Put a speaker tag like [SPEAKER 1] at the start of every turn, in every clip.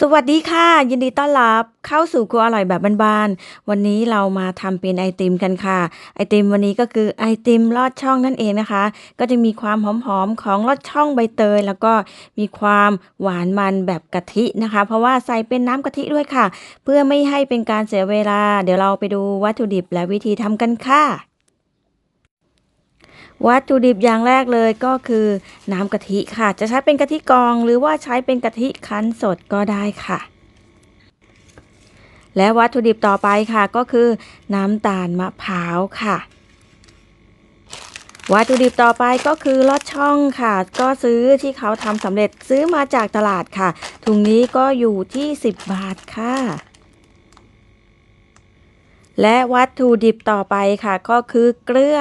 [SPEAKER 1] สวัสดีค่ะ ยินดีต้อนรับเข้าสู่ครัวอร่อยแบบบ้านๆวันนี้เรามาทำเป็นไอติมกันค่ะ ไอติมวันนี้ก็คือไอติมลอดช่องนั่นเองนะคะ ก็จะมีความหอมๆของลอดช่องใบเตย แล้วก็มีความหวานมันแบบกะทินะคะ เพราะว่าใส่เป็นน้ำกะทิด้วยค่ะ เพื่อไม่ให้เป็นการเสียเวลา เดี๋ยวเราไปดูวัตถุดิบและวิธีทำกันค่ะ วัตถุดิบอย่างแรกเลยก็คือน้ำกะทิค่ะ จะใช้เป็นกะทิกอง หรือว่าใช้เป็นกะทิคั้นสดก็ได้ค่ะ และวัตถุดิบต่อไปค่ะก็คือน้ำตาลมะพร้าวค่ะ วัตถุดิบต่อไปก็คือลอดช่องค่ะ ก็ซื้อที่เขาทำสำเร็จซื้อมาจากตลาดค่ะ ถุงนี้ก็อยู่ที่ 10 บาทค่ะและวัตถุดิบต่อไปค่ะก็คือเกลือ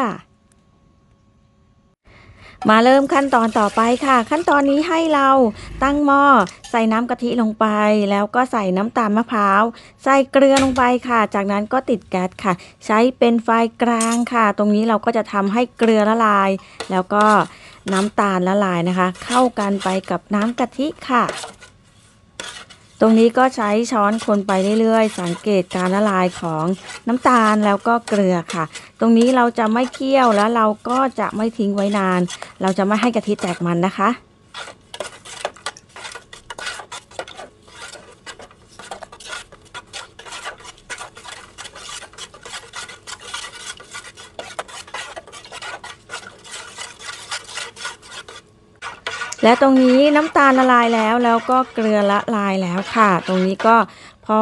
[SPEAKER 1] มาเริ่มขั้นตอนต่อไปค่ะ ขั้นตอนนี้ให้เราตั้งหม้อใส่น้ำกะทิลงไป แล้วก็ใส่น้ำตาลมะพร้าว ใส่เกลือลงไปค่ะ จากนั้นก็ติดแก๊สค่ะ ใช้เป็นไฟกลางค่ะ ตรงนี้เราก็จะทำให้เกลือละลาย แล้วก็น้ำตาลละลายนะคะ เข้ากันไปกับน้ำกะทิค่ะ ตรงนี้ก็ใช้ช้อนคนไปเรื่อยๆ สังเกตการละลายของน้ำตาลแล้วก็เกลือค่ะ ตรงนี้เราจะไม่เคี่ยวแล้วเราก็จะไม่ทิ้งไว้นาน เราจะไม่ให้กะทิแตกมันนะคะ และตรงนี้น้ำตาลละลายแล้วแล้วก็เกลือละลายแล้วค่ะ ตรงนี้ก็พอ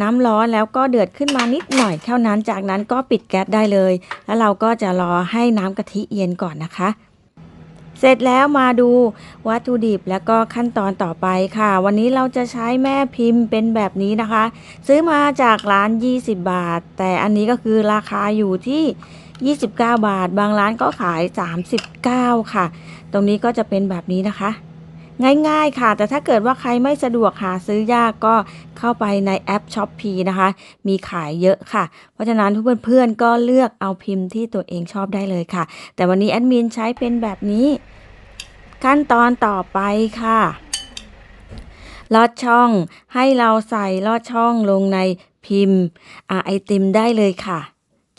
[SPEAKER 1] น้ำร้อนแล้วก็เดือดขึ้นมานิดหน่อยเท่านั้น จากนั้นก็ปิดแก๊สได้เลย แล้วเราก็จะรอให้น้ำกะทิเย็นก่อนนะคะ เสร็จแล้วมาดูวัตถุดิบแล้วก็ขั้นตอนต่อไปค่ะ วันนี้เราจะใช้แม่พิมพ์เป็นแบบนี้นะคะ ซื้อมาจากร้าน 20 บาท แต่อันนี้ก็คือราคาอยู่ที่ 29 บาท บางร้านก็ขาย 39 ค่ะ ตรงนี้ก็จะเป็นแบบนี้นะคะ ง่ายๆค่ะ แต่ถ้าเกิดว่าใครไม่สะดวกหาซื้อยากก็เข้าไปในแอป s h อ p e e นะคะ มีขายเยอะค่ะ เพราะฉะนั้นทุกเพื่อนๆก็เลือกเอาพิมพ์ที่ตัวเองชอบได้เลยค่ะ แต่วันนี้แอดมินใช้เป็นแบบนี้ ขั้นตอนต่อไปค่ะลอดช่องให้เราใส่ลอดช่องลงในพิมพ์ไอติมได้เลยค่ะ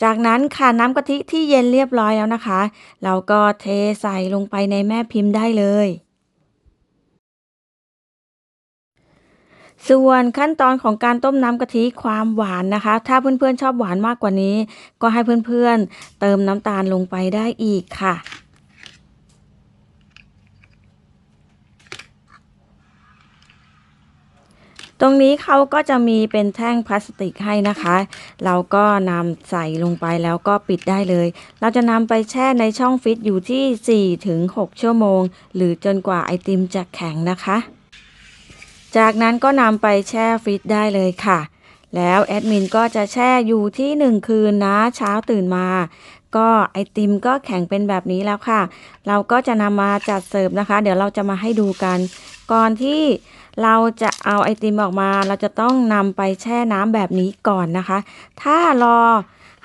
[SPEAKER 1] จากนั้นค่ะน้ำกะทิที่เย็นเรียบร้อยแล้วนะคะ เราก็เทใส่ลงไปในแม่พิมพ์ได้เลย ส่วนขั้นตอนของการต้มน้ำกะทิความหวานนะคะ ถ้าเพื่อนๆชอบหวานมากกว่านี้ ก็ให้เพื่อนๆเติมน้ำตาลลงไปได้อีกค่ะ ตรงนี้เขาก็จะมีเป็นแท่งพลาสติกให้นะคะ เราก็นำใส่ลงไปแล้วก็ปิดได้เลย เราจะนำไปแช่ในช่องฟิตอยู่ที่ 4-6 ชั่วโมง หรือจนกว่าไอติมจะแข็งนะคะ จากนั้นก็นำไปแช่ฟิตได้เลยค่ะ แล้วแอดมินก็จะแช่อยู่ที่ 1 คืนนะเช้าตื่นมาก็ไอติมก็แข็งเป็นแบบนี้แล้วค่ะ เราก็จะนำมาจัดเสิร์ฟนะคะ เดี๋ยวเราจะมาให้ดูกัน ก่อนที่ เราจะเอาไอติมออกมา เราจะต้องนำไปแช่น้ำแบบนี้ก่อนนะคะ ถ้ารอ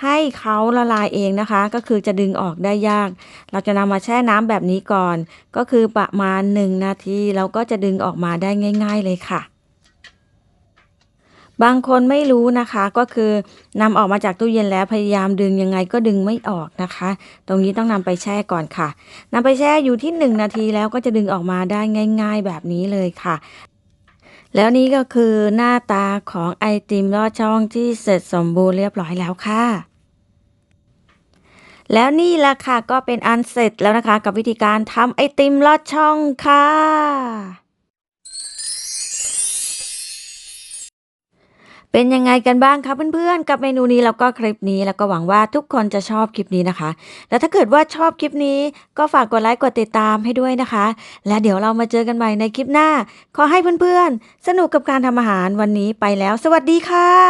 [SPEAKER 1] ให้เขาละลายเองนะคะ ก็คือจะดึงออกได้ยาก เราจะนำมาแช่น้ำแบบนี้ก่อน ก็คือประมาณ 1 นาทีเราก็จะดึงออกมาได้ง่าย ๆ เลยค่ะ บางคนไม่รู้นะคะ ก็คือนำออกมาจากตู้เย็นแล้วพยายามดึงยังไงก็ดึงไม่ออกนะคะ ตรงนี้ต้องนำไปแช่ก่อนค่ะนำไปแช่อยู่ที่ 1 นาทีแล้วก็จะดึงออกมาได้ง่าย ๆ แบบนี้เลยค่ะ แล้วนี่ก็คือหน้าตาของไอติมลอดช่องที่เสร็จสมบูรณ์เรียบร้อยแล้วค่ะ แล้วนี่แหละค่ะก็เป็นอันเสร็จแล้วนะคะ กับวิธีการทำไอติมลอดช่องค่ะ เป็นยังไงกันบ้างคะเพื่อนๆ กับเมนูนี้แล้วก็คลิปนี้แล้วก็หวังว่าทุกคนจะชอบคลิปนี้นะคะ แล้วถ้าเกิดว่าชอบคลิปนี้ก็ฝากกดไลค์กดติดตามให้ด้วยนะคะ และเดี๋ยวเรามาเจอกันใหม่ในคลิปหน้า ขอให้เพื่อนๆ สนุกกับการทำอาหารวันนี้ไปแล้ว สวัสดีค่ะ